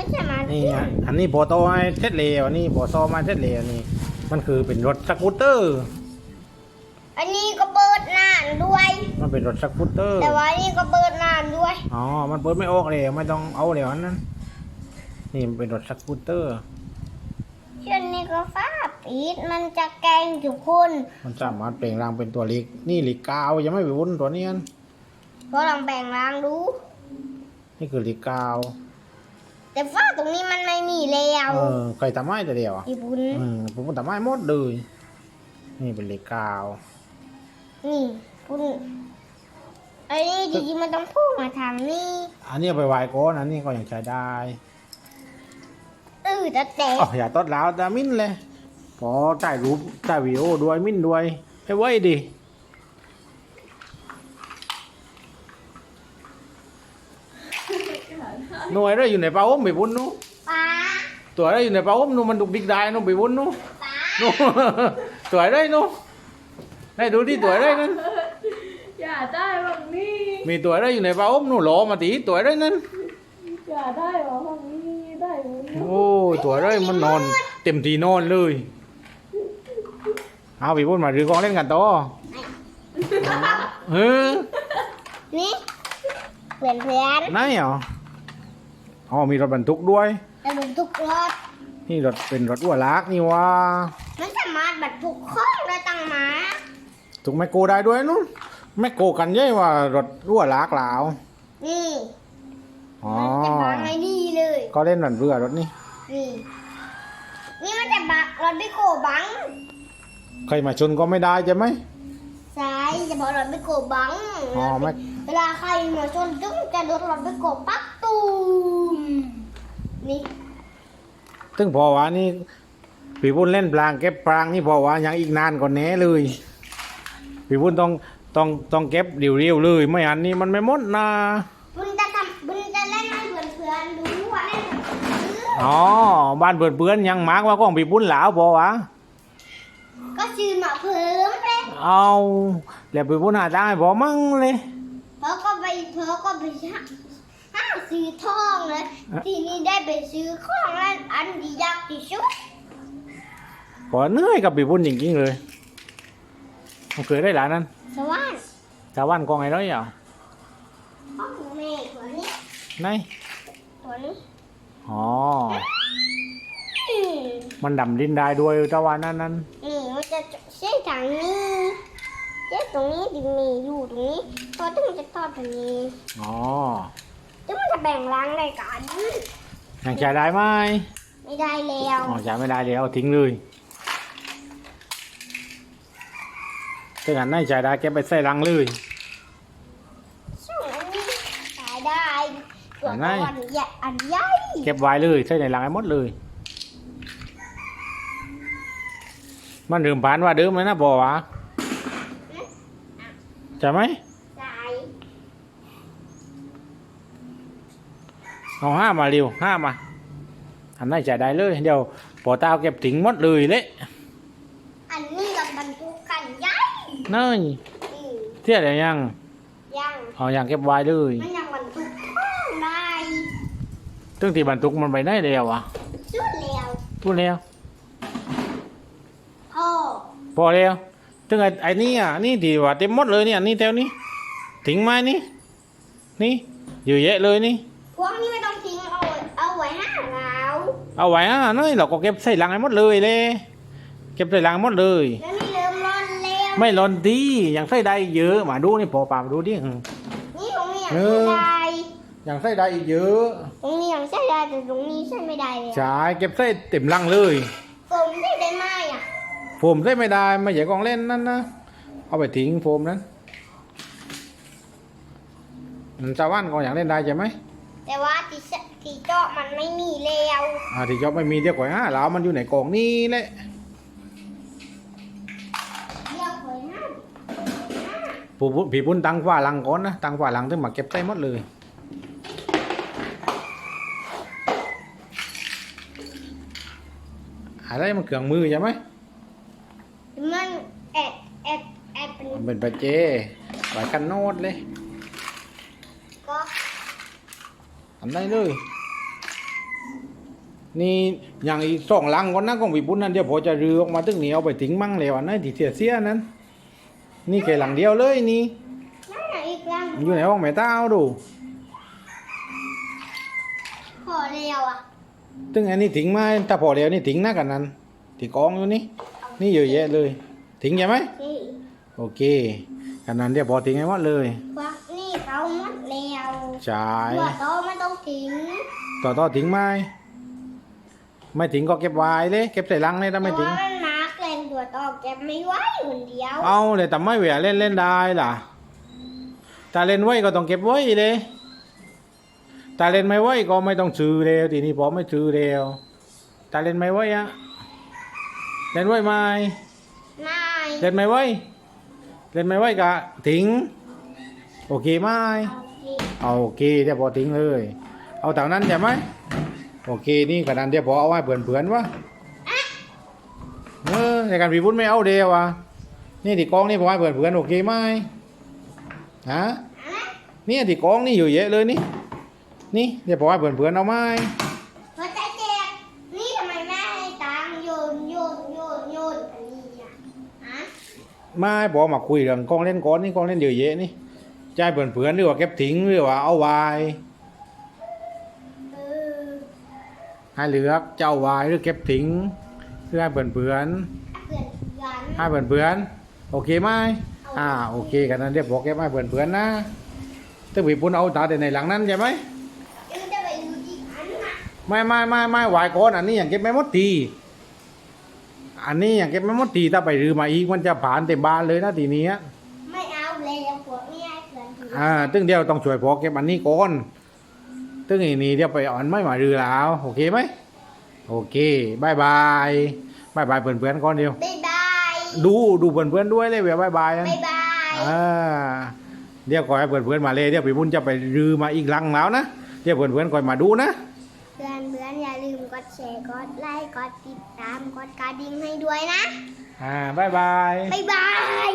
ไม่ใช่มานี่อะอันนี้พอโตให้เท็ดเลวอันนี้พอโตมาเท็ดเลวนี่ มันคือเป็นรถสกูตเตอร์ อันนี้ก็เปิดนานด้วย มันเป็นรถสกูตเตอร์ แต่ว่าอันนี้ก็เปิดนานด้วย อ๋อ มันเปิดไม่ออกเลยไม่ต้องเอาเดี๋ยวนั้น นี่มันเป็นรถสกูตเตอร์เช่นนี้ก็ฟ้าปิดมันจะแกล้งทุกคน มันสามารถเปล่งร่างเป็นตัวเล็ก นี่หลีกกาวยังไม่ไปวุ้นตัวนี้อันก็ลองแบ่งล้างดู นี่คือหลีกกาว แต่ฟ้าตรงนี้มันไม่มีแล้วเออใครทำไม้แต่เดียวอะญี่ปุ่นอืมผมก็ทำไม้หมดเลยนี่เป็นหลีกกาว นี่ปุ่นอันนี้จริงๆมันต้องพุ่งมาทางนี้อันนี้เอาไปไหวก้อนอันนี้ก็ยังใช้ได้เออแต่แต่ อ๋ออย่าตดแล้วแต่มิ้นเลยพอถ่ายรูปถ่ายวิดีโอด้วยมิ้นด้วยให้ไว้ดิ น่วยได้อยู่ในเป้าผมไปวุ้นนู้ป้าตัวได้อยู่ในเป้าผมนู้มันดุกดิกได้นู้ไปวุ้นนู้ป้านู้ตัวได้นู้ได้ดูที่ตัวได้นั้นอย่าได้แบบนี้มีตัวได้อยู่ในเป้าผมนู้หลอมาตีตัวได้นั้นอย่าได้แบบนี้ได้แบบนี้โอ้ยตัวได้มันนอนเต็มที่นอนเลยเอาไปวุ้นมารือกองเล่นกันต่อเฮ้ยนี่เพื่อนเพื่อนไหนเหรอ อ๋อมีรถบรรทุกด้วยๆแต่บรรทุกรถนี่รถเป็นรถอ้วลักนี่ว่ามันสามารถบรรทุกของได้ตั้งหมาถูกแมคโกได้ด้วยนู้นแมคโกกันเย่ว่ารถอ้วลักแล้วนี่อ๋อมันจะบังให้ดีเลยก็เล่นรันเรือรถนี่นี่นี่มันจะบังรถไม่โกบังใครมาชนก็ไม่ได้ใช่ไหมใช่จะบอกรถไม่โกบังอ๋อแม็กเวลาใครมาชนตึ้งจะโดนรถไม่โกปั๊บตู มนี่ซึ่งพอว่านี่พี่พุ่นเล่นปลางเก็บปลางนี่พอว่ายังอีกนานกว่านี้เลยพี่พุ่นต้องต้องต้องเก็บเรียวๆเลย ไม่อันนี้มันไม่หมดนะบุญจะทำบุญจะเล่นให้เพื่อนๆดูว่าเล่นกับซื้ออ๋อบ้านเปื่อนๆยังมากว่าของพี่พุ่นหลาวพอวะก็ซื้อมาเพิ่มเลยเอาแล้วพี่พุ่นหาได้พอมั่งเลย เพราะก็ไปเพราะก็ไปหาหา ซื้อทองเลยทีนี้ได้ไปซื้อของแล้วอันที่ยากที่สุดพอเหนื่อยกับพี่พุ่นจริงๆเลยมันเคยได้หลานนั้นสวรรค์ชาวบ้านกองไงร้อยเหรอของแม่ตัวนี้ไหนตัวนี้อ๋ออืมมันดำดินได้ด้วยชาวบ้านนั้นนั้นนี่มันจะใช้ทางนี้ใช้ตรงนี้ที่มีอยู่ตรงนี้พอถึงจะทอดตรงนี้ อ๋อถึงมันจะ แบ่งล้างได้กันยังใช้ได้ไหมไม่ได้แล้วอ๋อใช้ไม่ได้แล้วทิ้งเลยถ้างั้นไม่ใช้ได้เก็บไปใส่รังเลยช่วงอันนี้ขายได้ตัวไหนอันใหญ่อันใหญ่เก็บไว้เลยใส่ในรังให้หมดเลย มันเดิมผ่านว่าเดิมไหมนะบอกวะใช่ไหม ใส่ เอาห้ามาเร็วห้ามาอันไหนใช้ได้เลย เดี๋ยวพอตาเอาเก็บทิ้งหมดเลยเละอันนี้เราบรรทุกกันใหญ่เนั่นนี่เที่ยวเดี๋ยวยังยังเอาอย่างเก็บไว้เลยมันยังบรรทุกของได้ตึ้งที่บรรทุกมันไปได้แล้ววะสุดแล้วพูดแล้วพ่อพอแล้วตึ้งไอ้ไอ้นี่อะนี่ที่ว่าเต็มหมดเลยเนี่ยนี่แถวนี้ทิ้งไม้นี่นี่เยอะแยะเลยนี่พวกนี้ เอาไว้อะน้อยเราก็เก็บใส่ลังให้หมดเลยเลยเก็บใส่ลังให้หมดเลย แล้วนี่เริ่มร้อนแล้วไม่หล่นดียังใส่ได้เยอะมาดูนี่พอปามาดูดิอืมนี่ตรงนี้ยังเอไม่อได้ยังใส่ได้อีกเยอะตรงนี้ยังใช้ได้แต่ตรงนี้ใช้ไม่ได้เลยใช่เก็บใส่เต็มลังเลยผมได้ได้ไหมอะโฟมใส่ไม่ได้ไม่ใช่ของเล่นนั่นนะเอาไปทิ้งโฟมนั้นอืมชาวบ้านก็อยากเล่นได้ใช่ไหมแต่ว่าที่ส ที่เจาะมันไม่มีแล้วอ่าที่จอบไม่มีเดี๋ยวก่อนฮะแล้วมันอยู่ในกล่องนี้แหละเรียกไว้ห้าผู้ผู้ผีปุ้นตังฝ่าหลังก่อนนะตังฝ่าหลังถึงมาเก็บใส่หมดเลยอะไรมันเครื่องมือใช่ไหมมันแอบแอบแอบเป็นมันเป็นปะเจไว้กันโนดเลย ก็ ทำได้เลย นี่อย่างอีกสองลังก่อนนะของพี่ปุ้นนั่นเดี๋ยวพอจะรื้อออกมาตึงเหนียวไปถึงมั่งแล้วอันนั้นที่เสียเสียนั้น นี่แค่หลังเดียวเลยนี่นั่นน่ะอีกลังมันอยู่ในห้องแม่เต้าดูพอแล้วอะตึงอันนี้ถึงไหมถ้าพอแล้วนี่ถึงนะกันนั้นที่กองอยู่นี่นี่เยอะแยะเลยถึงใช่ไหมนี่โอเคกันนั้นเดี๋ยวพอถึงให้หมดเลยควักนี่ เขาหมดแล้วใช่หัวโตไม่ต้องทิ้งต่อต่อถึงไหมไม่ถึงก็เก็บไว้เลยเก็บใส่ลังเลยถ้าไม่ถึงตัวมันนักเล่นตัวโตเก็บไม่ไหวคนเดียวเอาเลยแต่ไม่เวลาเล่นเล่นได้ล่ะถ้าเล่นไว้ก็ต้องเก็บไว้เลยถ้าเล่นไม่ไว้ก็ไม่ต้องซื้อเร็วทีนี้พอไม่ซื้อเร็วถ้าเล่นไม่ไว้อะเล่นไว้ไหมนายเล่นไม่ไว้เล่นไม่ไว้กะทิ้ง โอเคไหมเอาสิเอาโอเคเดี๋ยวพอทิ้งเลย เอาเท่านั้นใช่ไหมโอเคนี่ขนาดเดี๋ยวพอเอาไว้เผื่อนๆวะเออในการพีพุ้นไม่เอาเดียวอะนี่ที่กองนี่พอไว้เผื่อนๆโอเคไหมฮะเอานะนี่ที่กองนี่อยู่เยอะเลยนี่นี่เดี๋ยวพอไว้เผื่อนๆเอาไหมหัวใจแจกนี่ทำไมแม่ให้ตังค์โยนโยนโยนโยนอันนี้อะฮะไม่พอมาคุยเรื่องกองเล่นก้อนนี่กองเล่นเยอะแยะนี่ ใจ่ายเผื่อนๆหรือว่าเก็บทิ้งหรือว่าเอาไว้เออให้เหลือกเจ้าไว้หรือเก็บทิ้งเพื่อให้เผื่อนๆเพื่อนให้เพื่อนๆโอเคไหมอ่าโอเคกันนั้นเดี๋ยวบอกแกให้เพื่อนๆนะตึ้งผีปุ่นเอาตาแต่ในหลังนั้นใช่ไหมไม่ไม่ไม่ไม่ไหวก่อนอันนี้อย่างเก็บไม่หมดทีอันนี้อย่างเก็บไม่หมดทีถ้าไปรื้อมาอีกมันจะผ่านเต็มบ้านเลยนะทีนี้ ไม่เอาแล้วพวกนี้ให้เพื่ อนถืออ่าตึ้งเดียวต้องช่วยพอเก็บอันนี้ก่อนตึ้งอีนี่เดี๋ยวไปเอ่อนไม่มารื้อแล้วโอเคไหมโอเคบายบายบายบายเพื่อนๆก่อนเดียวบ๊ายบายดูดูเพื่อนๆด้วยเลยเวียบายบายนะบ๊ายบายอ่าเดี๋ยวก่อยเพื่อนๆมาเลยเดี๋ยวพี่บุญจะไปรื้อมาอีกหลังแล้วนะเดี๋ยวเพื่อนๆก่อยมาดูนะเพื่อนเพื่อนอย่าลืมกดแชร์กดไลค์กดติดตามกดกระดิ่งให้ด้วยนะอ่าบายบายบ๊ายบาย